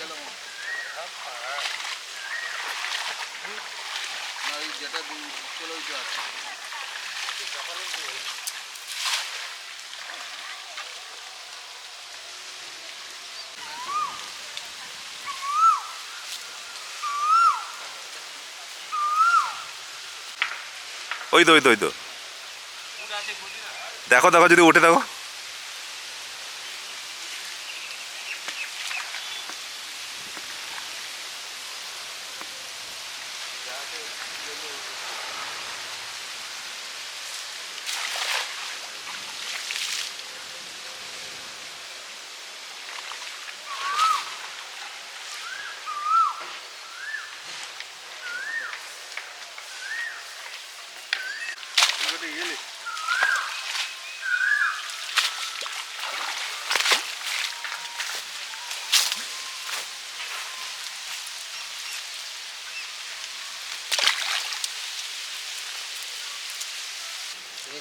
না ওই যেটা চলে আছে ওই তো ওই তো ওই তো। দেখো দেখো, যদি উঠে দেখো।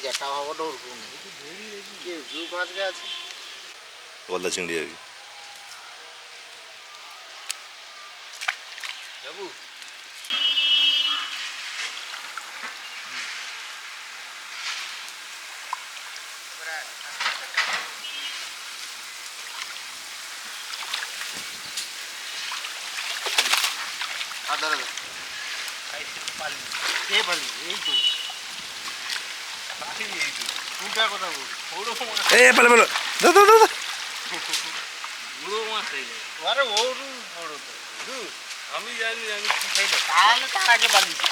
তুমি যেটা ভাবো ওরকম কি জু মাছ আছে গলদা চিংড়ি আর কি যাব আদা আদা কে পালি এই তো কোনটা কথা বল এ পেলে দাও দাও। বুড়ো মাছ আরে ওরু বড় তো আমি জানি আমি কি খাই না তাহলে তার আগে পালিয়েছি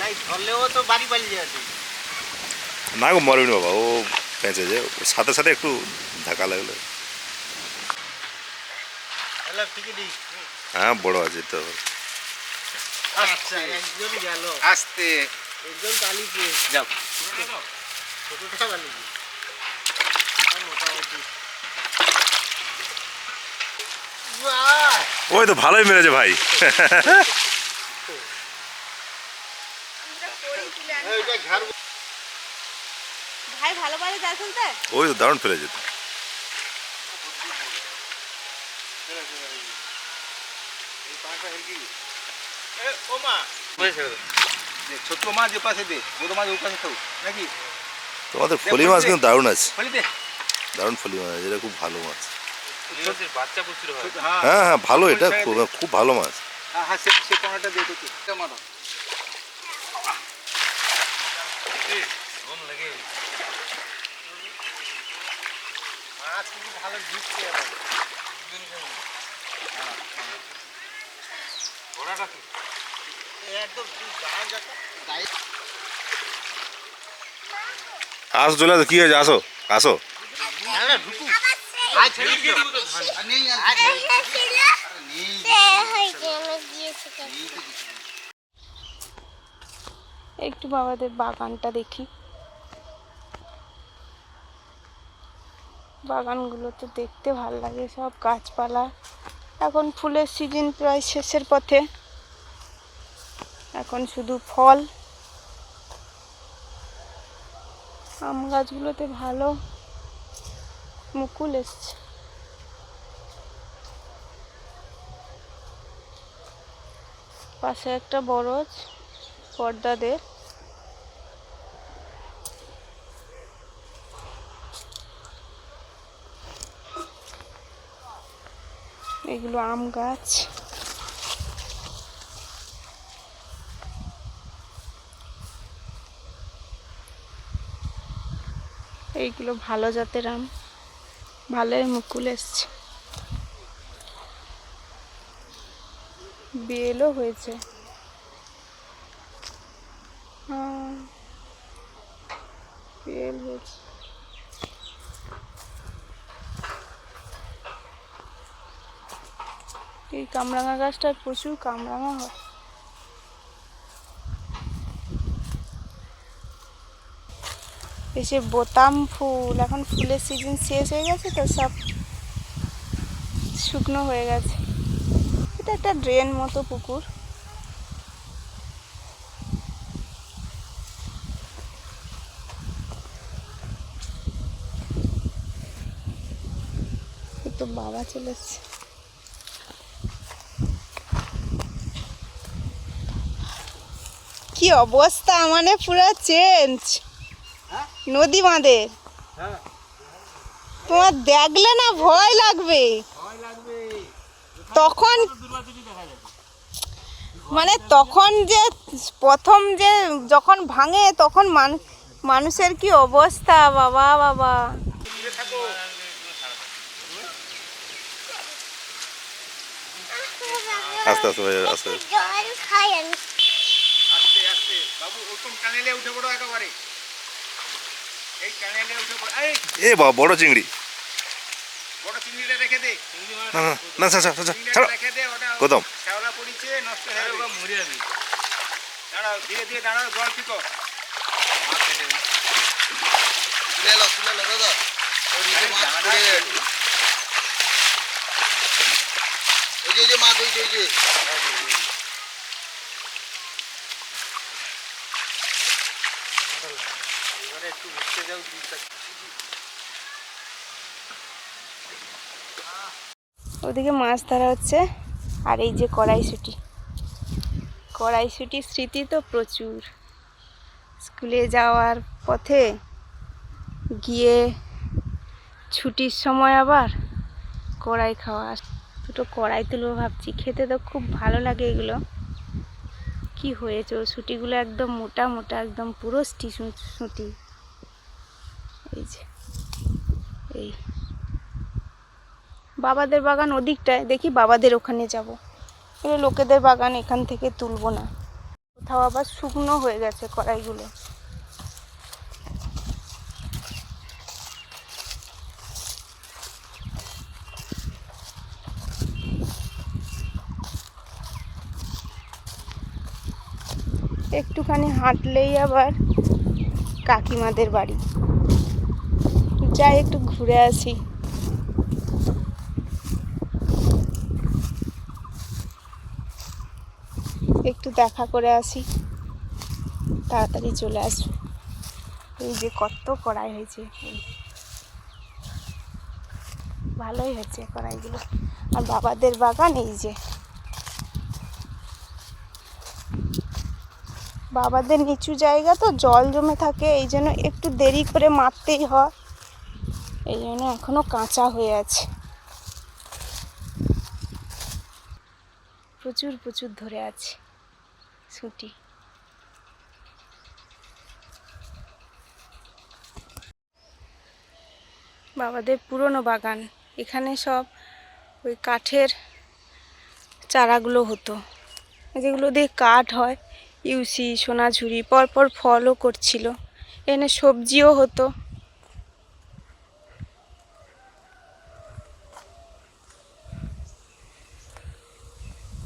নাই ধরলেও তো বাড়ি পালিয়ে আছে না গো মরবি বাবা ও পেঁচে যে ওর সাথে সাথে একটু ধাক্কা লাগল। হ্যাঁ বড় আছে তো। আচ্ছা একজন গেল। আস্তে। যাও ছোটটা বাহ! ওই তো ভালোই মেরেছে ভাই। ভাই ভালো পারে ওই তো দারুণ ফেলেছে। তো ছোট মাছ যে পাশে দে বড় মাছ ও পাশে থাকুক নাকি? তোমাদের ফলি মাছ কিন্তু দারুণ আছে। ফেলে দে। দারুণ ফলি মাছ এটা খুব ভালো মাছ। বাচ্চা প্রচুর হয়। হ্যাঁ। হ্যাঁ হ্যাঁ ভালো এটা খুব খুব ভালো মাছ। হ্যাঁ হ্যাঁ সে সে কোনাটা দে তো এটা মারো। মাছ কিন্তু ভালো গায়ে আসো চলে কি হয়েছে? আসো আসো। একটু বাবাদের বাগানটা দেখি। বাগানগুলো তো দেখতে ভালো লাগে সব গাছপালা। এখন ফুলের সিজন প্রায় শেষের পথে। এখন শুধু ফল। আম গাছগুলোতে ভালো মুকুল এসছে। পাশে একটা বরজ পর্দাদের এগুলো আম গাছ। এইগুলো ভালো জাতের আম। ভালোই মুকুল এসছে। বেলও হয়েছে। হ্যাঁ বেল হয়েছে। এই কামরাঙা গাছটায় প্রচুর কামরাঙা হয়। এসে বোতাম ফুল, এখন ফুলের সিজন শেষ হয়ে গেছে তো সব শুকনো হয়ে গেছে। এটা একটা ড্রেন মতো পুকুর। তো বাবা চলে কি অবস্থা মানে পুরো চেঞ্জ নদী বাঁধের হ্যাঁ। তোমার দেখলে না ভয় লাগবে। তখন দুর্গাচুরি দেখা যাবে মানে তখন যে প্রথম যে যখন ভাঙে তখন মানুষের কি অবস্থা? বাবা বাবা। আস্তে আস্তে আস্তে। আস্তে আস্তে। বাবু ওরকম টানেলে উঠে পড়ো একেবারে এই টানেলে উঠে পড়ো এই এ বাবা বড় চিংড়ি। বড় চিংড়িটা রেখে দে না না না ছাড় ছাড় ছাড় চিংড়িটা ছাড়ো রেখে দে ওটা কোথাও শ্যাওলা পড়িছে নষ্ট হয়ে যাবে মরে যাবে দাঁড়াও ধীরে ধীরে দাঁড়াও জল ফিকো মাছ কেটে দেবে। তুলে এলো তুলে এলো দাদা ওর নিচে মাছ দাঁড়া, পড়ে গেছে ওই যে ওই যে মাছ ওই যে ওই যে এবারে একটু যাও ওদিকে মাছ ধরা হচ্ছে, আর এই যে কড়াইশুটি। কড়াইশুটির স্মৃতি তো প্রচুর। স্কুলে যাওয়ার পথে গিয়ে ছুটির সময় আবার কড়াই খাওয়া। দুটো কড়াই তুলবো ভাবছি, খেতে তো খুব ভালো লাগে এগুলো। কি হয়েছে? ও সুটিগুলো একদম মোটা মোটা, একদম পুরো স্টি সুটি এই যে, এই। বাবাদের বাগান ওদিকটায়, দেখি বাবাদের ওখানে যাব। এগুলো লোকেদের বাগান এখান থেকে তুলবো না। কোথাও আবার শুকনো হয়ে গেছে কড়াইগুলো। একটুখানি হাঁটলেই আবার কাকিমাদের বাড়ি। যাই, একটু ঘুরে আসি। একটু দেখা করে আসি। তাড়াতাড়ি চলে আসব। এই যে কত কড়াই হয়েছে। ভালোই হয়েছে কড়াইগুলো। আর বাবাদের বাগান এই যে। বাবাদের নিচু জায়গা তো জল জমে থাকে, এই জন্য একটু দেরি করে মারতেই হয়। এই জন্য এখনও কাঁচা হয়ে আছে। প্রচুর প্রচুর ধরে আছে ছুটি বাবাদের পুরনো বাগান। এখানে সব ওই কাঠের চারাগুলো হতো। যেগুলো দিয়ে কাঠ হয়, ইউসি, সোনাঝুরি, পরপর ফলও করছিল। এখানে সবজিও হতো।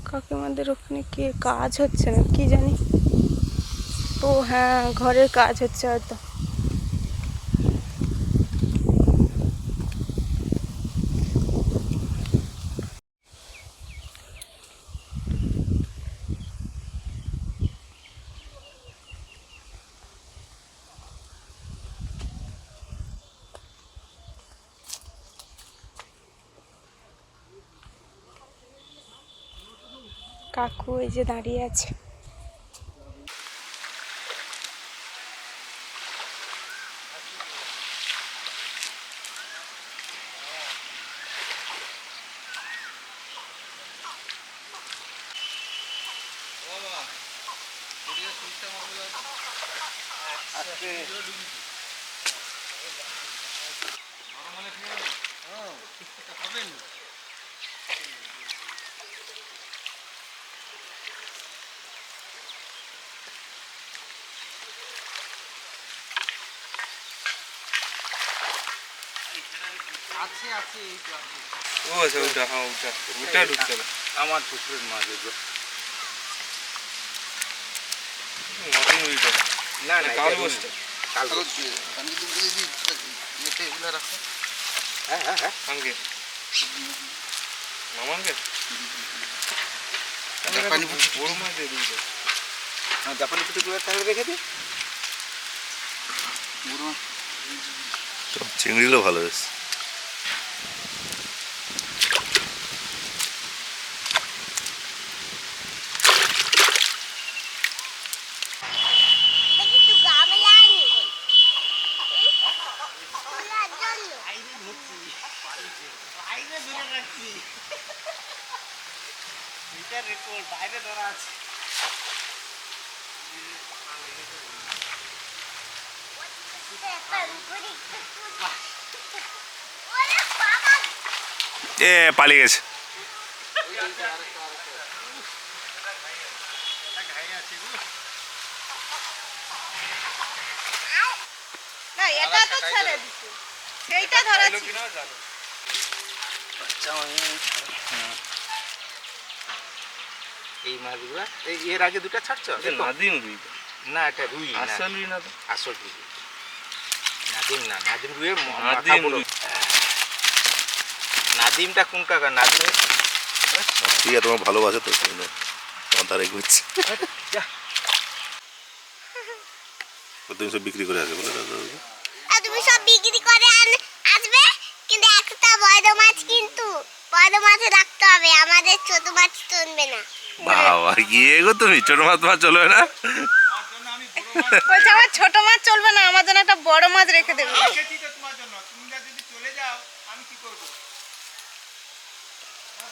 কাকিমাদের ওখানে কি কাজ হচ্ছে না কি জানি? তো হ্যাঁ ঘরের কাজ হচ্ছে হয়তো। কাকু এই যে দাঁড়িয়ে আছে। আছে আছে আছে ও আচ্ছা ওইটা হ্যাঁ হবে আমার মাছ এগুলো না না কাল বসতে কাল কাগজ দিয়ে দাও। আমি কিন্তু বলে দিই ইয়েতে এগুলো রাখো। হ্যাঁ হ্যাঁ হ্যাঁ। জাপানি পুঁটি। বড় মাছ দিয়ে দুইটা হ্যাঁ, জাপানি পুকুর তাহলে রেখে দে বড় মাছ। চিংড়িগুলো ভালো বেশ বাইরে ধরে রাখছি এটা রেকর্ড বাইরে ধরা আছে এ পালিয়ে গেছে। না এটা তো ছেড়ে দিছে। সেইটা ধরাচ্ছি এই মাছগুলো এর আগে দুটো ছাড়ছো? নাদিম রুই না এটা রুই না। আসল রুই না আসল রুই। নাদিম না নাদিম রুইয়ের নাদিম রুই। নাদিমটা কোন কাকা নাদিম ঠিক আছে তোমার ভালোবাসে তো জন্য তোমার ঘুরছে। তুমি সব বিক্রি করে আসবে বলে আর তুমি সব বিক্রি করে আন আসবে কিন্তু একটা বড় মাছ কিন্তু বড় মাছ রাখতে হবে আমাদের ছোট মাছ চলবে না। বাবা গিয়ে গো তুমি ছোট মাছ তোমার চলবে না? বলছে আমার ছোট মাছ চলবে না আমার জন্য একটা বড় মাছ রেখে দেবে রেখেছি তো তোমার জন্য তুমি না যদি চলে যাও আমি কি করব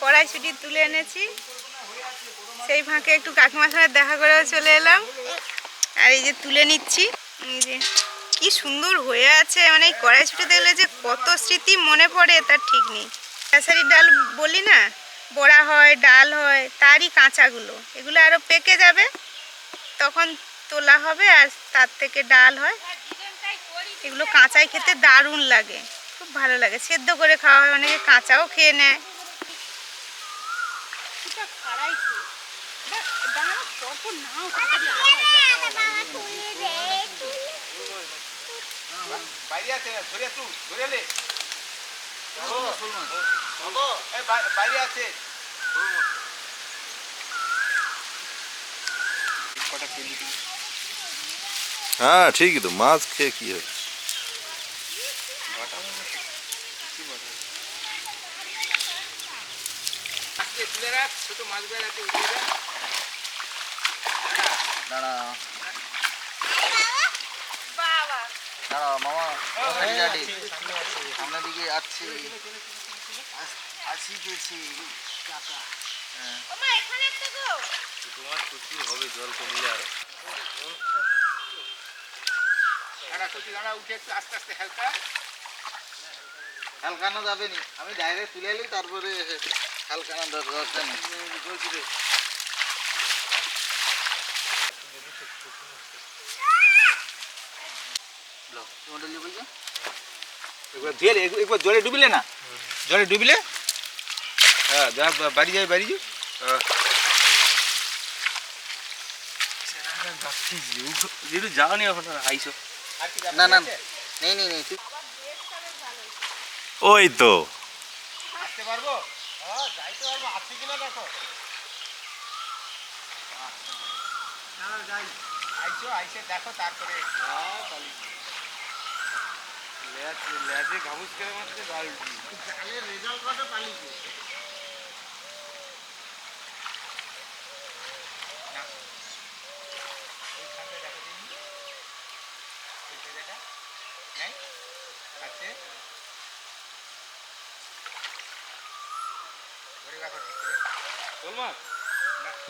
কড়াইশুটি তুলে এনেছি। সেই ফাঁকে একটু কাকিমার সঙ্গে দেখা করেও চলে এলাম। আর এই যে তুলে নিচ্ছি, এই যে কি সুন্দর হয়ে আছে। মানে এই কড়াইশুটি দেখলে যে কত স্মৃতি মনে পড়ে তার ঠিক নেই। খেসারি ডাল বলি না, বড়া হয়, ডাল হয়, তারই কাঁচাগুলো। এগুলো আরও পেকে যাবে, তখন তোলা হবে আর তার থেকে ডাল হয়। এগুলো কাঁচাই খেতে দারুণ লাগে, খুব ভালো লাগে। সেদ্ধ করে খাওয়া হয়, অনেকে কাঁচাও খেয়ে নেয়। হ্যাঁ ঠিকই তো মাছ খেয়ে কি হবে? ছোট মাছগুলো রাখতে উঠে যা দাঁড়াও বাবা দাঁড়াও মামা কোথায় যাবি। সামনের দিকে আসছি আসি পেয়েছি। কাকা হ্যাঁ। তোমার প্রচুর হবে জল কমলে আর। দাঁড়া দাঁড়া উঠে একটু আস্তে আস্তে হালকা। হালকানো যাবে নি। আমি ডাইরেক্ট তুলে এলি তারপরে হালকানো দরকার নেই মডেল বলছো একবার ধুয়ে জলে ডুবিলে না? জলে ডুবিলে? হ্যাঁ যা বাড়ি যাই বাড়ি হ্যাঁ। যেটু আইসো। না না নেই নেই নেই। ওই তো। আসতে পারব? হ্যাঁ যাইতে পারব। আসছে কিনা দেখো। যাই। আইসো আইসে দেখো তারপরে। ল্যাজে ঘাবুস করে মারতে জাল জালের রেজাল্ট কত পালিয়েছে?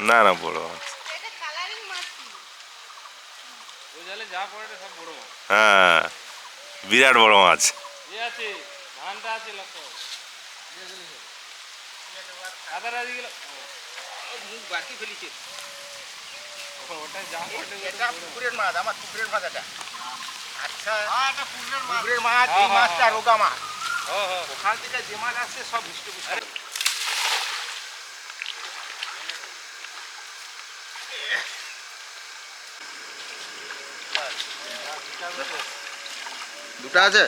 না। না বড় মাছ। হ্যাঁ। বিরাট বড় মাছ। এ আছে ধানটা আছে লক্ষ্য। আদার আদি ও মুখ বাকি ফেলিছে। ওটা যা পড়ে পুকুরের মাছ আমার পুকুরের মাছ এটা। এটা পুকুরের মাছ। মাছ এই মাছটা। রোগা মাছ। হ্যাঁ হ্যাঁ। ওখান থেকে যে মাছ আসছে সব হিষ্ট পুষ্ট দুটো আছে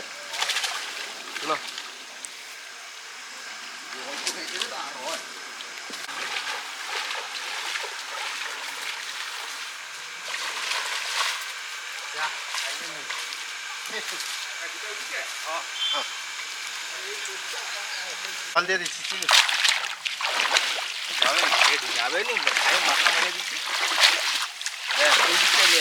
ফল দিয়ে দিচ্ছি চিনি যাবে না যাবে নি আমি মাথা মেরে দিচ্ছি দেখ, এই দিকটা নে।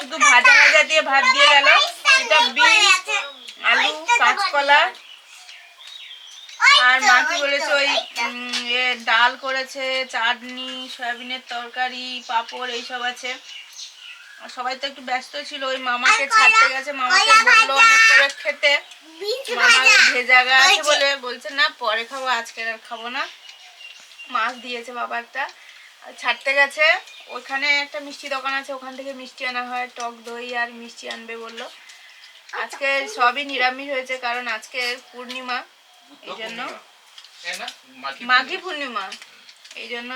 শুধু ভাজা ভাজা দিয়ে ভাত দিয়ে গেল। এটা বিনস আলু কাঁচকলা। আর মা কি বলেছে ওই ডাল করেছে চাটনি সয়াবিনের তরকারি পাঁপড় এইসব আছে। আর সবাই তো একটু ব্যস্ত ছিল ওই মামাকে ছাড়তে গেছে মামাকে বলল অনেক করে খেতে। মামার ভেজা। আছে বলে বলছে না পরে খাব আজকে আর খাব না। মাছ দিয়েছে বাবা একটা। ছাড়তে গেছে। ওখানে একটা মিষ্টি দোকান আছে, ওখান থেকে মিষ্টি আনা হয়, টক দই আর মিষ্টি আনবে বলল। আজকে সবই নিরামিষ হয়েছে, কারণ আজকে পূর্ণিমা, এই জন্য মাঘী পূর্ণিমা, এই জন্য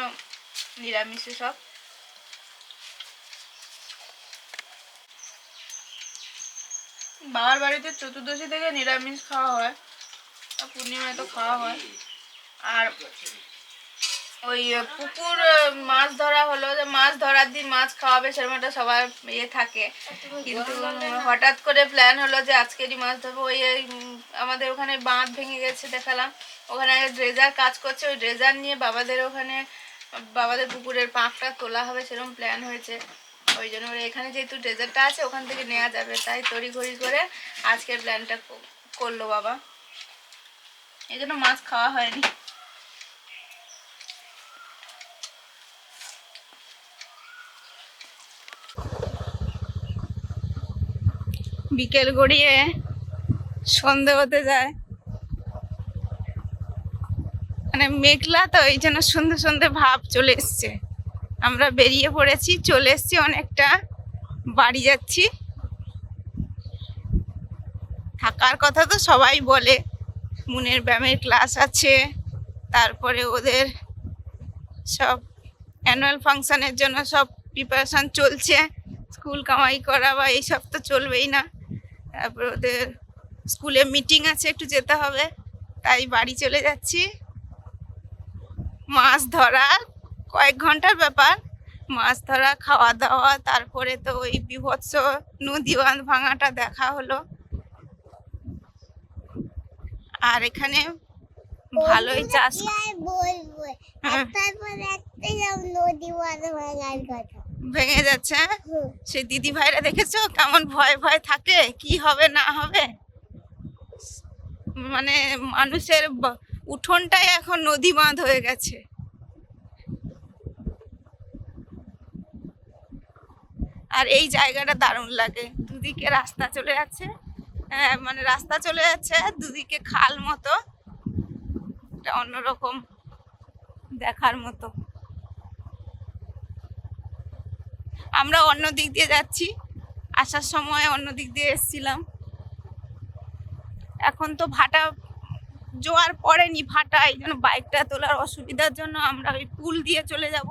নিরামিষে সব। বাবার বাড়িতে চতুর্দশী থেকে নিরামিষ খাওয়া হয় পূর্ণিমায় তো খাওয়া হয়। আর ওই পুকুর মাছ ধরা হলো, যে মাছ ধরার দিন মাছ খাওয়াবে সেরকম একটা সবার ইয়ে থাকে। কিন্তু হঠাৎ করে প্ল্যান হলো যে আজকেরই মাছ ধরবো। ওই আমাদের ওখানে বাঁধ ভেঙে গেছে দেখালাম। ওখানে ড্রেজার কাজ করছে, ওই ড্রেজার নিয়ে বাবাদের ওখানে, বাবাদের পুকুরের পাঁকটা তোলা হবে সেরকম প্ল্যান হয়েছে। ওই জন্য এখানে যেহেতু ড্রেজারটা আছে, ওখান থেকে নেওয়া যাবে। তাই তড়িঘড়ি করে আজকের প্ল্যানটা করল বাবা। এই জন্য মাছ খাওয়া হয়নি। বিকেল গড়িয়ে সন্ধে হতে যায়। মানে মেঘলা তো, এই জন্য সন্ধে সন্ধে ভাব চলে এসছে। আমরা বেরিয়ে পড়েছি, চলে এসছি অনেকটা। বাড়ি যাচ্ছি। থাকার কথা তো সবাই বলে, মুনের ব্যায়ামের ক্লাস আছে, তারপরে ওদের সব অ্যানুয়াল ফাংশনের জন্য সব প্রিপারেশন চলছে স্কুল কামাই করা বা এইসব তো চলবেই না। তারপর ওদের স্কুলে মিটিং আছে একটু যেতে হবে। তাই বাড়ি চলে যাচ্ছি। মাছ ধরা কয়েক ঘণ্টার ব্যাপার। মাছ ধরা খাওয়া দাওয়া তারপরে তো ওই বিভৎস নদী বাঁধ ভাঙাটা দেখা হলো। আর এখানে ভালোই চাষ বলব নদী মাঝে ভাঙার কথা ভেঙে যাচ্ছে? সে দিদি ভাইরা দেখেছ কেমন ভয় ভয় থাকে? কি হবে না হবে? মানে মানুষের উঠোনটাই এখন নদী বাঁধ হয়ে গেছে। আর এই জায়গাটা দারুণ লাগে। দুদিকে রাস্তা চলে যাচ্ছে। হ্যাঁ মানে রাস্তা চলে যাচ্ছে দুদিকে খাল মতো। এটা অন্যরকম দেখার মতো। আমরা অন্য দিক দিয়ে যাচ্ছি। আসার সময় অন্য দিক দিয়ে এসছিলাম। এখন তো ভাটা জোয়ার পড়েনি ভাটা এই জন্য বাইকটা তোলার অসুবিধার জন্য আমরা ওই পুল দিয়ে চলে যাব।